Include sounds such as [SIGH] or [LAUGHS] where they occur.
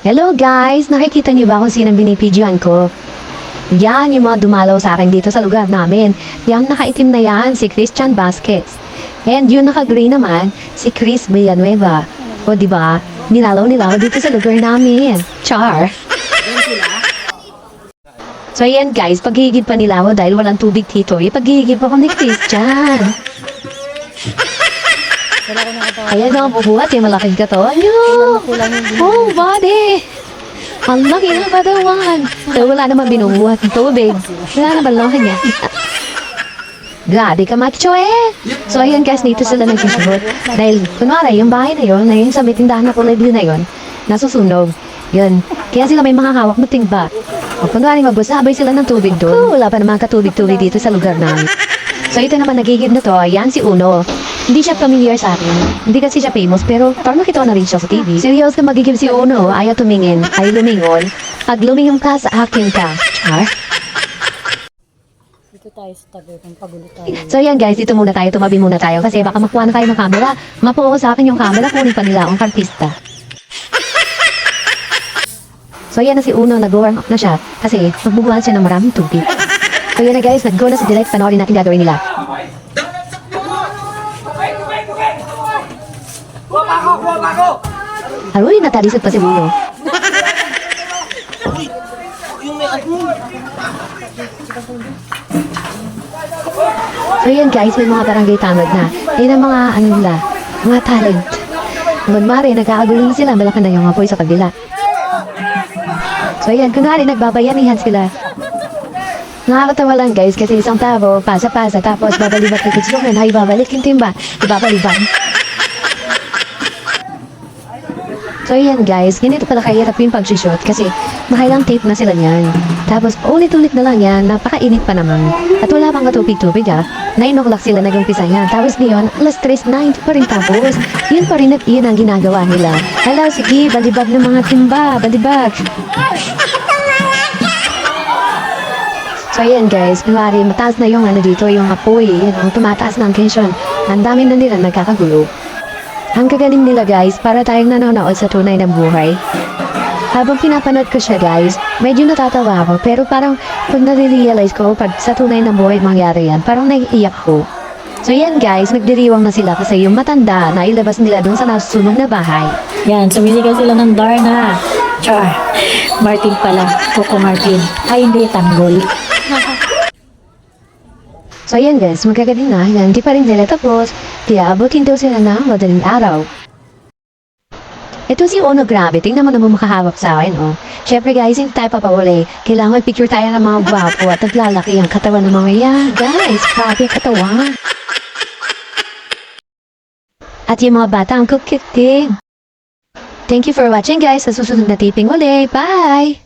Hello guys! Nakikita niyo ba kung sinong binipidyoan ko? Yan yung mga dumalaw sa akin dito sa lugar namin. Yung nakaitim na yan, si Christian Vasquez. And yung naka-gray naman, si Chris Villanueva. O di ba? Nilalaw nila ako dito sa lugar namin. Char! So ayan guys, paghihigib pa nila dahil walang tubig dito. Ipaghihigib ako ni Christian. Wala ko nakatawa. Ayan ang bubuhat yung malaking katawan yung Oh, body! Ang laki ng katawan. So, wala naman binubuhat ng tubig. Wala naman lang niya. Grabe ka, macho eh. So, ayan guys, dito sila nagsusunod. Dahil, kunwari, yung bahay na yun, na yun sa may tindahan na kulay blue na yun, nasusunog. Yun. Kaya sila may mga hawak na timba. O kunwari, magbusabay sila ng tubig doon. Oh, wala pa naman katubig-tubig dito sa lugar namin. So, ito naman nagigib na to, ayan si Uno. Hindi siya familiar sa akin. Hindi kasi siya famous, pero parang nakita ko na rin siya sa TV. Seryoso ka magigib si Uno, ayaw tumingin, ay lumingon. Pag lumingon ka, sa akin ka. Char? Dito tayo sa tabi kung pagulo tayo. So yan guys, dito muna tayo, tumabi muna tayo kasi baka makuha na tayo ng camera. Mapuo sa akin yung camera, kunin pa nila ang artista. So yan na si Uno, nag-warm up na siya kasi magbubuhan siya ng maraming tubig. So yan na guys, nag-go na si Direct, panoorin natin gagawin nila. Aroy, natalisod pa si Uno. So yan guys, may mga barangay tanod na. Yan ang mga ano nila, mga talent. Magmari, nagkakagulo na sila, malaki na yung apoy sa kabila. So yan, kunwari nagbabayanihan sila. Nakakatawa lang guys kasi isang tao, pasa-pasa, tapos babalibat ng kitsunan, ay babalik yung timba, ibabaliban. So yan guys, ganito pala kahirap yung pag-shoot kasi makailang tape na sila niyan. Tapos ulit-ulit na lang yan, napakainit pa naman. At wala pang katupig-tubig ha. 9 o'clock sila nag-umpisa yan. Tapos ngayon, alas 3, 9 pa rin tapos. Yun pa rin at yun ang ginagawa nila. Hala, sige, balibag ng mga timba, balibag. So ayan guys, kunwari mataas na yung ano dito, yung apoy, yun, ang tumataas ng tension. Ang dami na nila nagkakagulo. Ang kagaling nila guys, para tayong nanonood sa tunay ng buhay. Habang pinapanood ko siya guys, medyo natatawa ako, pero parang pag nare-realize ko pag sa tunay ng buhay mangyari yan, parang naiiyak ko. So yan guys, nagdiriwang na sila kasi yung matanda na ilabas nila dun sa nasusunog na bahay. Yan, sumiligaw sila ng Darna. Char. Martin pala. Coco Martin. Ay, hindi, tanggol. [LAUGHS] So ayan guys, magkagaling na, yan, di pa rin nila tapos, kaya abutin daw sila ng madaling araw. Ito si Ono, grabe, tingnan mo naman makahawak sa akin, oh. Siyempre guys, hindi tayo papawali. Kailangan picture tayo ng mga gwapo at naglalaki ang katawan ng mga yan. Guys, grabe katawan. At yung mga bata, ang cute din. Thank you for watching guys. Sa susunod na taping uli. Bye!